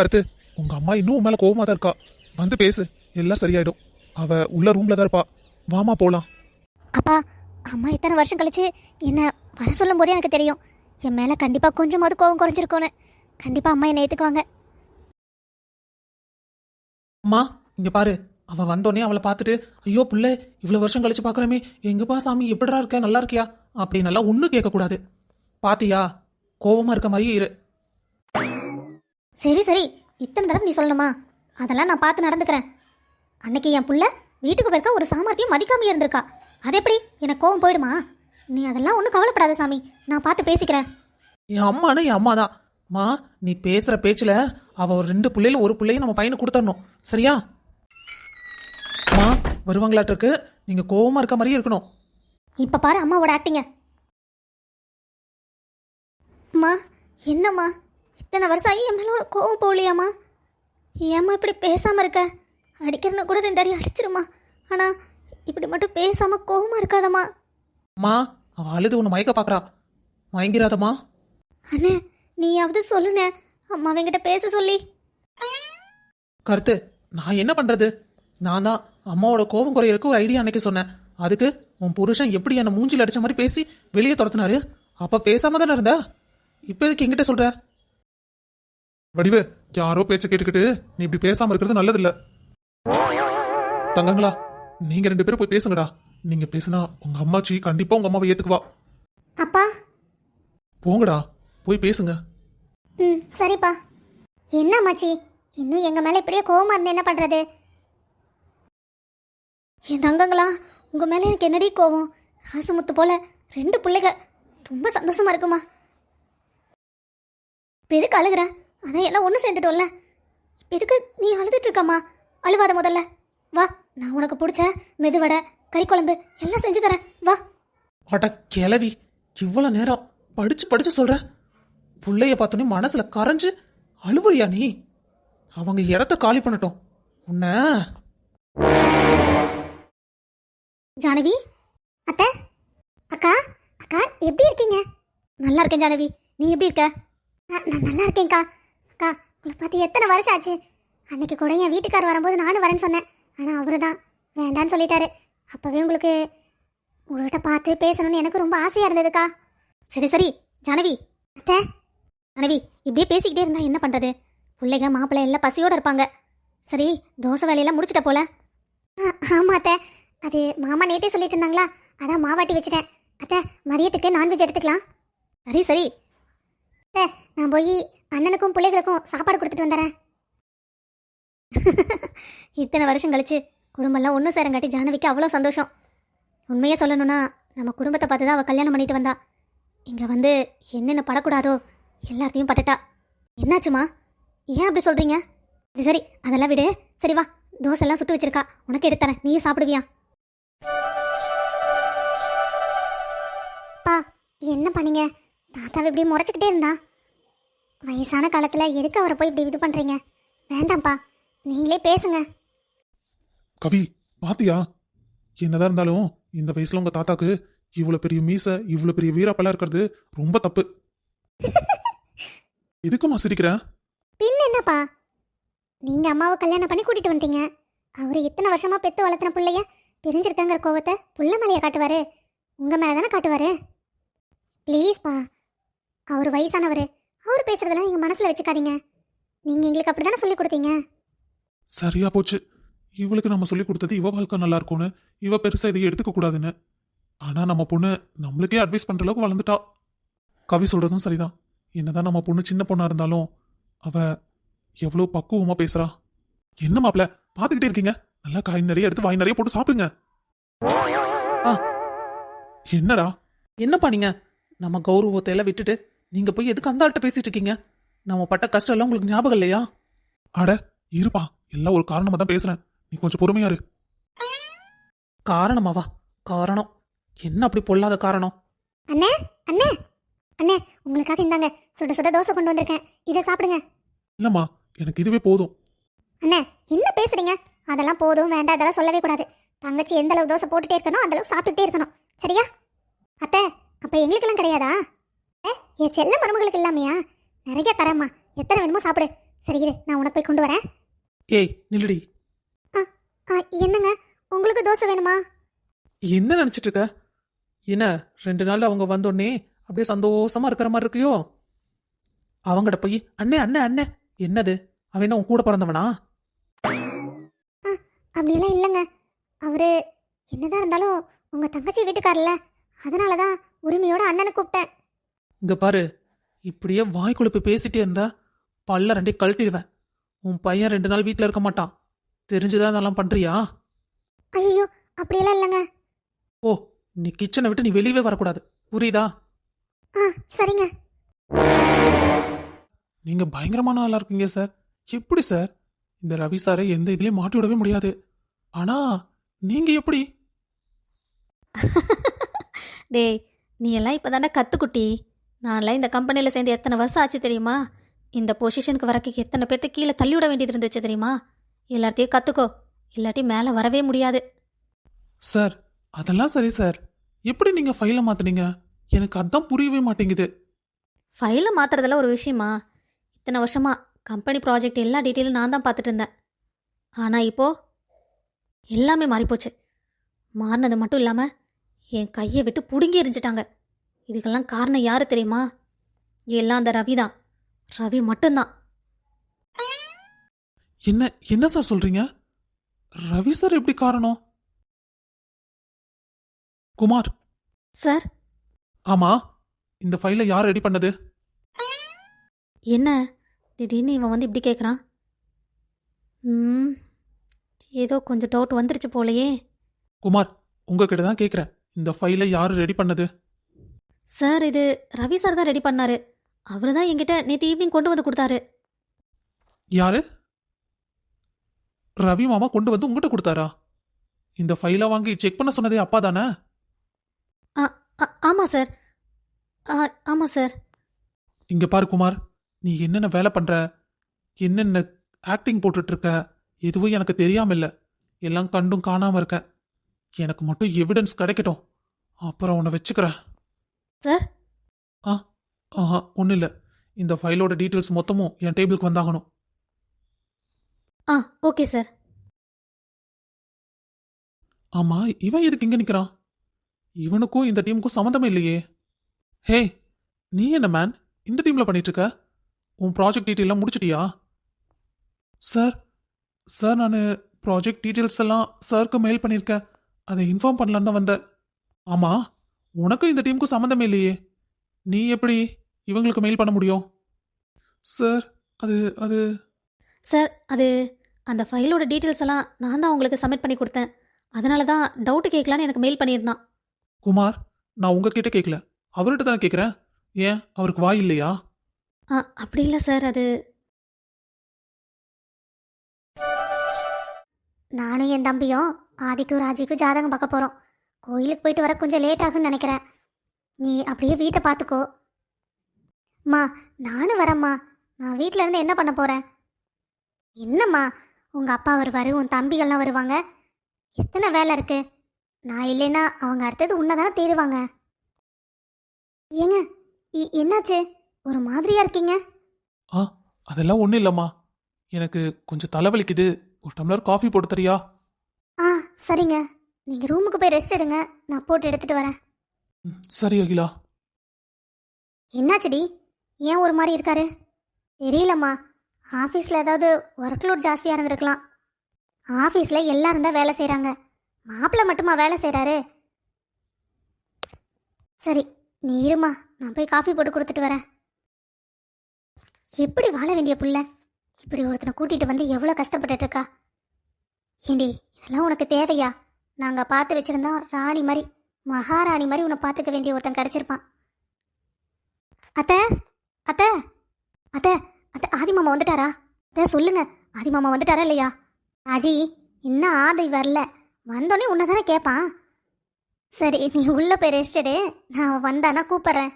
கருத்து. உங்க அம்மா இன்னும் உன் மேல கோவமா தான் இருக்கா? வந்து பேசு. எல்லாம் சரியாயிடும். அவ உள்ள ரூம்ல தான் இருப்பா. வாமா போலாம். அப்பா அம்மா இத்தனை வருஷம் கழிச்சு என்ன வர சொல்லும் போதே எனக்கு தெரியும். என் மேலே கண்டிப்பாக கொஞ்சமாவது கோவம் குறைஞ்சிருக்கோன்னு கண்டிப்பாக அம்மா என்னை ஏற்றுக்குவாங்க அம்மா இங்க பாரு. அவ வந்தோடனே அவளை பார்த்துட்டு ஐயோ புள்ள இவ்வளவு வருஷம் கழிச்சு பார்க்கறமே. எங்கப்பா சாமி எப்படிடா இருக்க? நல்லா இருக்கியா? அப்படின்னு எல்லாம் ஒன்றும் கேட்கக்கூடாது. பாத்தியா? கோவமா இருக்க மாதிரியே இரு. சரி சரி. இத்தனை தடவை நீ சொல்லணுமா? அதெல்லாம் நான் பார்த்து நடந்துக்கிறேன். அன்னைக்கு என் புள்ள வீட்டுக்கு போயிருக்க ஒரு சாமர்த்தியம் மதிக்காமையே இருந்திருக்கா. அது எப்படி? எனக்கு கோவம் போயிடுமா? நீ அதெல்லாம் ஒன்றும் கவலைப்படாத சாமி. நான் பார்த்து பேசிக்கிறேன். என் அம்மானா என் அம்மா தான் மா நீ பேசுற பேச்சுல அவ ஒரு ரெண்டு பிள்ளையில ஒரு பிள்ளைய நம்ம பையனுக்கு கொடுத்துடணும். சரியா? மா வருவாங்களாட்டு இருக்கு? நீங்க கோவமா இருக்க மாதிரியே இருக்கணும். இப்போ பாரு அம்மாவோட ஆக்டிங்க அம்மா என்னம்மா? இத்தனை வருஷம் ஆகி என் மேலே உனக்கு கோவம் போகலையாம்மா? ஏம்மா இப்படி பேசாமல் இருக்க? அடிக்கிறன கூட ரெண்டு அடி அடிச்சிருமா? ஆனால் இப்படி மட்டும் பேசாமல் கோவமாக இருக்காதம்மா. அம்மா அவ அழுது உன்னை மயக்க பாக்குறா. மயங்கிறாதம்மா. அண்ணே நீயாவது சொல்லுண்ணே. அம்மா என்கிட்ட பேச சொல்லி. கருத்து நான் என்ன பண்றது? நான் தான் அம்மாவோட கோபம் குறையறதுக்கு ஒரு ஐடியா அன்னைக்கு சொன்னேன். அதுக்கு உன் புருஷன் எப்படி என்ன மூஞ்சில அடிச்ச மாதிரி பேசி வெளியே துரத்துனாரு? அப்ப பேசாம தானே இருந்தா? இப்ப எதுக்கு என்கிட்ட சொல்ற? வடிவு யாரோ பேச்ச கேட்டுக்கிட்டு நீ இப்படி பேசாம இருக்கிறது நல்லதில்ல. தங்கங்களா நீங்க ரெண்டு பேரும் போய் பேசுங்கடா. நீங்க பேசுனா உங்க அம்மாச்சி கண்டிப்பா உங்க அம்மாவை ஏத்துக்குவா. அப்பா? போங்கடா போய் பேசுங்க. ம் சரிப்பா. என்ன அம்மாச்சி? இன்னும் எங்கள் மேலே இப்படியே கோவமா இருந்து என்ன பண்ணுறது என் தங்கங்களா உங்கள் மேலே எனக்கு என்னடி கோவம்? ராசமுத்து போல ரெண்டு பிள்ளைக ரொம்ப சந்தோஷமா இருக்குமா? இப்போ எதுக்கு அழுகுற. அதான் எல்லாம் ஒன்று சேர்ந்துட்டோம்ல. இப்போ எதுக்கு நீ அழுதுட்டு இருக்கம்மா? அழுவாத முதல்ல. வா நான் உனக்கு பிடிச்ச மெதுவடை கறி குழம்பு எல்லாம் செஞ்சு தரேன். வா. அட கிளவி இவ்வளவு நேரம் படிச்சு படிச்சு சொல்ற? புள்ளைய பார்த்தோன்னே மனசுல கரைஞ்சு அழுவுறியா நீ? அவங்க இடத்த காலி பண்ணட்டும். உன்ன. ஜானவி? அத்தை? அக்கா? அக்கா எப்படி இருக்கீங்க? நல்லா இருக்கேன் ஜானவி. நீ எப்படி இருக்க? நான் நல்லா இருக்கேன்க்கா. உங்களை பார்த்து எத்தனை வருஷம் ஆச்சு? அன்னைக்கு கூட என் வீட்டுக்கார் வரும்போது நானும் வரேன்னு சொன்னேன். ஆனால் அவரு தான் வேண்டான்னு சொல்லிட்டாரு. அப்போவே உங்களுக்கு உங்கள்கிட்ட பார்த்து பேசணும்னு எனக்கு ரொம்ப ஆசையாக இருந்ததுக்கா. சரி சரி. ஜானவி. அத்தை. ஜானவி இப்படியே பேசிக்கிட்டே இருந்தா என்ன பண்ணுறது பிள்ளைங்க மாப்பிள்ளை எல்லாம் பசியோடு இருப்பாங்க. சரி தோசை வேலையெல்லாம் முடிச்சிட்ட போல. ஆமாம் அத்தை. அது மாமா நேற்றே சொல்லிட்டு இருந்தாங்களா? அதான் மாவாட்டி வச்சுட்டேன். அத்தை மதியத்துக்கு நான்வெஜ் எடுத்துக்கலாம். சரி சரி. அத்தை நான் போய் அண்ணனுக்கும் பிள்ளைகளுக்கும் சாப்பாடு கொடுத்துட்டு வந்துடுறேன் இத்தனை வருஷம் கழிச்சு குடும்பம்லாம் ஒன்று சேரங்காட்டி ஜானவிக்கு அவ்வளோ சந்தோஷம். உண்மையே சொல்லணும்னா நம்ம குடும்பத்தை பார்த்து தான் அவள் கல்யாணம் பண்ணிட்டு வந்தா. இங்கே வந்து என்னென்ன படக்கூடாதோ எல்லாத்தையும் பட்டுட்டா. என்னாச்சுமா? ஏன் அப்படி சொல்கிறீங்க சரி சரி அதெல்லாம் விடு. சரி வா. தோசைலாம் சுட்டு வச்சிருக்கா. உனக்கு எடுத்துறேன் நீயும் சாப்பிடுவியா? பா என்ன பண்ணீங்க? தாத்தாவை இப்படி முறைச்சிக்கிட்டே இருந்தா? வயசான காலத்தில் எதுக்கு அவரை போய் இப்படி இது பண்ணுறீங்க வேண்டாம்ப்பா. நீங்களே பேசுங்க. கவி பாத்தியா? என்னதான் இருந்தாலும் இந்த வயசுல உங்க தாத்தாக்கு இவ்வளவு பெரிய மீச இவ்வளவு பெரிய வீரப்பெல்லாம் இருக்கிறது ரொம்ப தப்பு. எதுக்குமா சிரிக்கிற? பின் என்னப்பா? நீங்கள் அம்மாவை கல்யாணம் பண்ணி கூட்டிகிட்டு வந்துட்டீங்க. அவர் இத்தனை வருஷமா பெத்து வளர்த்துன பிள்ளைய பிரிஞ்சிருக்காங்கிற கோவத்தை புள்ள மேலேயே காட்டுவாரு? உங்கள் மேலே தானே காட்டுவாரு ப்ளீஸ்ப்பா அவர் வயசானவர். அவர் பேசுறதெல்லாம் நீங்கள் மனசில் வச்சுக்காதீங்க. நீங்கள் எங்களுக்கு அப்படி தானே சொல்லி கொடுத்தீங்க? சரியா போச்சு. இவளுக்கு நம்ம சொல்லி கொடுத்தது இவ வாழ்க்கை நல்லா இருக்கும்னு இவ பெருசா இதை எடுத்துக்க கூடாதுன்னு. ஆனா நம்ம பொண்ணு நம்மளுக்கே அட்வைஸ் பண்ற அளவுக்கு வளர்ந்துட்டா. கவி சொல்றதும் சரிதான். என்னதான் நம்ம பொண்ணு சின்ன பொண்ணா இருந்தாலும் அவ எவ்வளவு பக்குவமா பேசுறா. என்ன மாப்ள பாத்துக்கிட்டே இருக்கீங்க? நல்லா காய் நிறைய எடுத்து வாய் நிறைய போட்டு சாப்பிடுங்க. ஆ. என்னடா? என்னப்பா நீங்க? நம்ம கௌரவத்தை எல்லாம் விட்டுட்டு நீங்க போய் எதுக்கு அந்த ஆள்கிட்ட பேசிட்டு இருக்கீங்க? நம்ம பட்ட கஷ்டம் எல்லாம் உங்களுக்கு ஞாபகம் இல்லையா? அட இருப்பா. எல்லாம் ஒரு காரணமா தான் பேசுறேன். நீ கொஞ்சம் பொறுமையா இரு. காரணமாவா? காரணம். என்ன அப்படி பொல்லாத காரணம்? அண்ணே அண்ணே அண்ணே உங்களுக்காக இந்தாங்க. சுட சுட தோசை கொண்டு வந்திருக்கேன். இதை சாப்பிடுங்க. இல்லம்மா எனக்கு இதுவே போதும். அண்ணே என்ன பேசுறீங்க? அதெல்லாம் போதும் வேண்டாம் அதெல்லாம் சொல்லவே கூடாது. தங்கச்சி எந்த அளவு தோசை போட்டுட்டே இருக்கணும் அந்த அளவு சாப்பிட்டுட்டே இருக்கணும். சரியா? அத்தை அப்ப எங்களுக்கெல்லாம் கிடையாதா? என் செல்ல மருமகளுக்கு இல்லாமையா? நிறைய தரேம்மா. எத்தனை வேணுமோ சாப்பிடு. சரி இரு நான் உனக்கு போய் கொண்டு வரேன். ஏய் நில்லுடி. ஆ, என்னங்க? உங்களுக்கு தோசை வேணுமா? என்ன நினைச்சிட்டு இருக்க என்ன ரெண்டு நாள் அவங்க வந்தோடனே அப்படியே சந்தோஷமா இருக்கிற மாதிரி இருக்கியோ? அவங்ககிட்ட போய் அண்ணே அண்ணே அண்ணே. என்னது? அவன் என்ன உன் கூட பிறந்தவனா? அப்படியெல்லாம் இல்லைங்க. அவரு என்னதான் இருந்தாலும் உங்க தங்கச்சி வீட்டுக்காரல்ல அதனால தான் உரிமையோட அண்ணனை கூப்பிட்டேன். இங்க பாரு இப்படியே வாய் கொழுப்பு பேசிட்டே இருந்தா பல்ல ரெண்டே கழட்டிடுவேன். உன் பையன் ரெண்டு நாள் வீட்ல இருக்க மாட்டான். தெரிஞ்சுதான் இதெல்லாம் பண்றியா? ஐயோ அப்படியெல்லாம் இல்லைங்க. ஓ நீ கிச்சனை விட்டு நீ வெளியவே வரக்கூடாது. புரியுதா? ஆ சரிங்க. நீங்க பயங்கரமான ஆளா இருக்கீங்க சார் எப்படி சார் இந்த ரவி சாரை எந்த இதுலயும் மாட்டி விடவே முடியாது. ஆனா நீங்க எப்படி? டேய் நீ எல்லாம் இப்போ தானே கற்றுக்குட்டி நான்லாம் இந்த கம்பெனியில் சேர்ந்து எத்தனை வருஷம் ஆச்சு தெரியுமா? இந்த பொசிஷனுக்கு வரக்கு எத்தனை பேர்த்த கீழே தள்ளி விட வேண்டியது இருந்துச்சு தெரியுமா? எல்லாத்தையும் கற்றுக்கோ இல்லாட்டி மேலே வரவே முடியாது. சார் அதெல்லாம் சரி சார். எப்படி நீங்க ஃபைலை மாத்துனீங்க? எனக்கு அதான் புரியவே மாட்டேங்குது. ஃபைலை மாற்றுறதுல ஒரு விஷயமா? இத்தனை வருஷமா கம்பெனி ப்ராஜெக்ட் எல்லா டீட்டெயிலும் நான் தான் பார்த்துட்டு இருந்தேன். ஆனால் இப்போது எல்லாமே மாறிப்போச்சு. மாறினது மட்டும் இல்லாமல் என் கையை விட்டு பிடுங்கி எறிஞ்சிட்டாங்க இதுக்கெல்லாம் காரணம் யாரு தெரியுமா? எல்லாம் அந்த ரவி தான். ரவி மட்டும்தான். என்ன என்ன சார் சொல்றீங்க? ரவி சார் எப்படி காரணம்? குமார். சார் ஆமா இந்த ஃபைலை யார் ரெடி பண்ணது? என்ன? திடீர்னு இவன் வந்து இப்படி கேட்குறான் ம் ஏதோ கொஞ்சம் டவுட் வந்துருச்சு போலயே. குமார் உங்ககிட்ட தான் கேக்குறேன். இந்த ஃபைலை யார் ரெடி பண்ணது? சார் இது ரவி சார் தான் ரெடி பண்ணாரு. அவர் தான் என்கிட்ட நேற்று ஈவினிங் கொண்டு வந்து கொடுத்தாரு. யாரு? ரவி மாமா கொண்டு வந்து உங்ககிட்ட கொடுத்தாரா? இந்த ஃபைலை வாங்கி செக் பண்ண சொன்னதே அப்பா தானே? ஆ- ஆமாம் சார். ஆமாம் சார். இங்க பாரு குமார் நீ என்னென்ன வேலை பண்ற? என்னென்ன ஆக்டிங் போட்டுட்டு இருக்க எதுவும் எனக்கு தெரியாம இல்ல எல்லாம் கண்டும் காணாம இருக்க. எனக்கு மட்டும் எவிடன்ஸ் கிடைக்கட்டும். அப்புறம் உன்னை வச்சுக்கிறேன். சார்? ஆஹா ஒன்றும் இல்லை இந்த ஃபைலோட டீட்டெயில்ஸ் மொத்தமும் என் டேபிளுக்கு வந்தாகணும். ஆ ஓகே சார். ஆமா இவன் எதுக்கு இங்க நிக்கிறான்? இவனுக்கும் இந்த டீமுக்கும் சம்மந்தமே இல்லையே. ஹே நீ என்ன மேன்? இந்த டீம்ல பண்ணிட்டு இருக்க உன் ப்ராஜெக்ட் டீட்டெயிலாம் முடிச்சிட்டியா? சார் சார் நான் ப்ராஜெக்ட் டீட்டெயில்ஸ் எல்லாம் சாருக்கு மெயில் பண்ணியிருக்கேன். அதை இன்ஃபார்ம் பண்ணலான்னு தான் வந்தேன். ஆமா? உனக்கும் இந்த டீமுக்கும் சம்மந்தமே இல்லையே. நீ எப்படி இவங்களுக்கு மெயில் பண்ண முடியும்? சார் அது அது. சார் அது அந்த ஃபைலோட டீட்டெயில்ஸ் எல்லாம் நான் தான் உங்களுக்கு சப்மிட் பண்ணி கொடுத்தேன். அதனால தான் டவுட்டு கேட்கலான்னு எனக்கு மெயில் பண்ணியிருந்தான். குமார் நான் உங்ககிட்ட கேட்கல. அவர்கிட்ட தானே கேட்குறேன். ஏன்? அவருக்கு வாய் இல்லையா? ஆ அப்படி இல்லை சார் அது. நானும் என் தம்பியும் ஆதிக்கும் ராஜிக்கும் ஜாதகம் பார்க்க போகிறோம் கோயிலுக்கு போயிட்டு வர கொஞ்சம் லேட் ஆகும்னு நினைக்கிறேன். நீ அப்படியே வீட்டை பார்த்துக்கோ. அம்மா நானும் வரேம்மா. நான் வீட்டில் இருந்து என்ன பண்ண போகிறேன் என்னம்மா உங்கள் அப்பா வருவார் உன் தம்பிகள்லாம் வருவாங்க. எத்தனை வேலை இருக்கு? நான் இல்லைன்னா அவங்க அடுத்தது உன்னை தானே தேடுவாங்க. ஏங்க இ- என்னாச்சு? ஒரு மாதிரியா இருக்கீங்க? ஆ அதெல்லாம் ஒன்றும் இல்லைம்மா. எனக்கு கொஞ்சம் தலைவலிக்குது ஒரு டம்ளர் காஃபி போட்டு தரியா? ஆ சரிங்க. நீங்கள் ரூமுக்கு போய் ரெஸ்ட் எடுங்க. நான் போட்டு எடுத்துகிட்டு வரேன். சரி அகிலா. என்னாச்சுடி? ஏன் ஒரு மாதிரி இருக்காரு? தெரியலம்மா. ஆஃபீஸில் ஏதாவது ஒர்க் லோட் ஜாஸ்தியாக இருந்திருக்கலாம். ஆஃபீஸில் எல்லாரும் தான் வேலை செய்கிறாங்க மாப்பிள்ளை மட்டுமா வேலை செய்கிறாரு சரி நீ இருமா. நான் போய் காஃபி போட்டு கொடுத்துட்டு வரேன். எப்படி வாழ வேண்டிய புள்ள? இப்படி ஒருத்தனை கூட்டிகிட்டு வந்து எவ்வளோ கஷ்டப்பட்டுட்டு இருக்கா? ஏண்டி இதெல்லாம் உனக்கு தேவையா? நாங்கள் பார்த்து வச்சுருந்தோம் ராணி மாதிரி மகாராணி மாதிரி உன்னை பார்த்துக்க வேண்டிய ஒருத்தன் கிடச்சிருப்பான். அத்தை அத்தை அத்தை அத்தை ஆதி மாமா வந்துட்டாரா? அத்தை சொல்லுங்க ஆதி மாமா வந்துட்டாரா இல்லையா? அஜி இன்னும் ஆதி வரல. வந்தோடனே உன்னை தானே கேட்பான் சரி நீ உள்ள போய் ரெஸ்டடு நான் அவன் வந்தானா கூப்பிட்றேன்.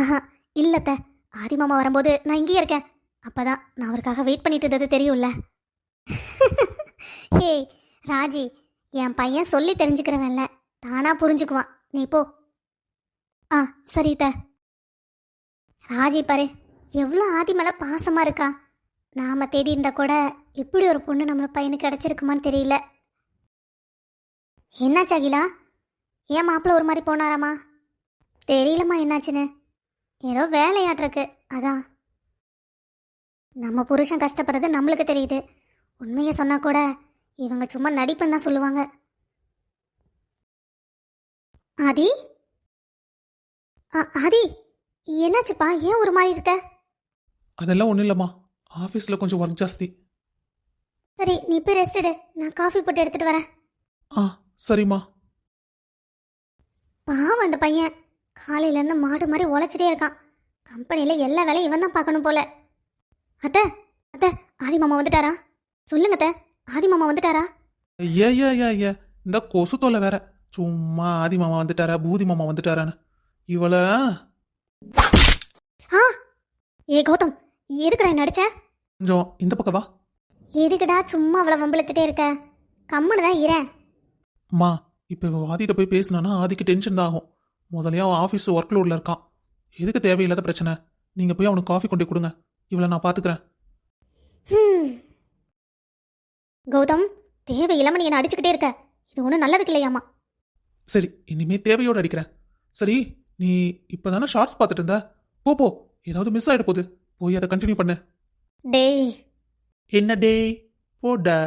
ஆஹா இல்லத்த ஆதி மாமா வரும்போது நான் இங்கேயே இருக்கேன். அப்பதான் நான் அவருக்காக வெயிட் பண்ணிட்டு இருந்தது தெரியும்ல. ஹேய் ராஜி என் பையன் சொல்லி தெரிஞ்சுக்கிறவன்ல. தானா புரிஞ்சுக்குவான். நீ போ. ஆ சரி த ராஜி பாரு எவ்வளோ ஆதி மேலே பாசமாக இருக்கா. நாம் தேடி இருந்தால் கூட இப்படி ஒரு பொண்ணு நம்ம பையனுக்கு கிடச்சிருக்குமான்னு தெரியல. என்னாச்சு அகிலா? ஏன் மாப்பிள்ள ஒரு மாதிரி போனாராமா? தெரியலம்மா என்னாச்சுன்னு. ஏதோ வேலையாட்டிருக்கு. அதான். நம்ம புருஷன் கஷ்டப்படுறது நம்மளுக்கு தெரியுது. உண்மையை சொன்னால் கூட இவங்க சும்மா நடிப்புன்னு தான் சொல்லுவாங்க. ஆதி? ஆ- ஆதி என்னாச்சுப்பா? ஏன் ஒரு மாதிரி இருக்க? அதெல்லாம் ஒன்றும் இல்லைம்மா. ஆஃபீஸில் கொஞ்சம் ஒர்க் ஜாஸ்தி. சரி நீ போய் ரெஸ்ட் எடு. நான் காஃபி போட்டு எடுத்துட்டு வரேன். ஆ சரிம்மா. பாவம் அந்த பையன். காலையில இருந்து மாடு மாதிரி உழைச்சிட்டே இருக்கான். கம்பெனில எல்லா வேலையும் இவன் தான் பார்க்கணும் போல. அத்தை அத்தை ஆதி மாமா வந்துட்டாரா? சொல்லுங்க அத்தை. ஆதி மாமா வந்துட்டாரா? ஐயா ஐயா ஐயா ஐயா இந்த கொசு தொல்லை வேற. சும்மா ஆதி மாமா வந்துட்டாரா பூதி மாமா வந்துட்டாரான்னு. இவள ஆ? ஏ கௌதம் எதுக்குடா நடிச்ச கொஞ்சம் இந்த பக்கம் வா. எதுக்குடா சும்மா அவளை வம்பிழுத்துட்டே இருக்க? கம்முன்னு தான் இரேன் அம்மா இப்போ இவ ஆதிட்ட போய் பேசினானா ஆதிக்கு டென்ஷன் தான் ஆகும். முதலையா அவன் ஆஃபீஸ் ஒர்க் லோடில் இருக்கான். எதுக்கு தேவையில்லாத பிரச்சனை? நீங்கள் போய் அவனுக்கு காஃபி கொண்டு போய் கொடுங்க. இவளை நான் பார்த்துக்கிறேன் ஹம். கௌதம் தேவையில்லாம நீ என்ன அடிச்சுக்கிட்டே இருக்க. இது ஒன்றும் நல்லதுக்கு இல்லையாமா சரி இனிமே தேவையோடு அடிக்கிறேன். சரி நீ இப்போ தானே ஷார்ட்ஸ் பார்த்துட்டு இருந்த? போ போ. ஏதாவது மிஸ் ஆகிட போகுது. போய் அதை கண்டினியூ பண்ணு. டேய். என்ன டே போடா.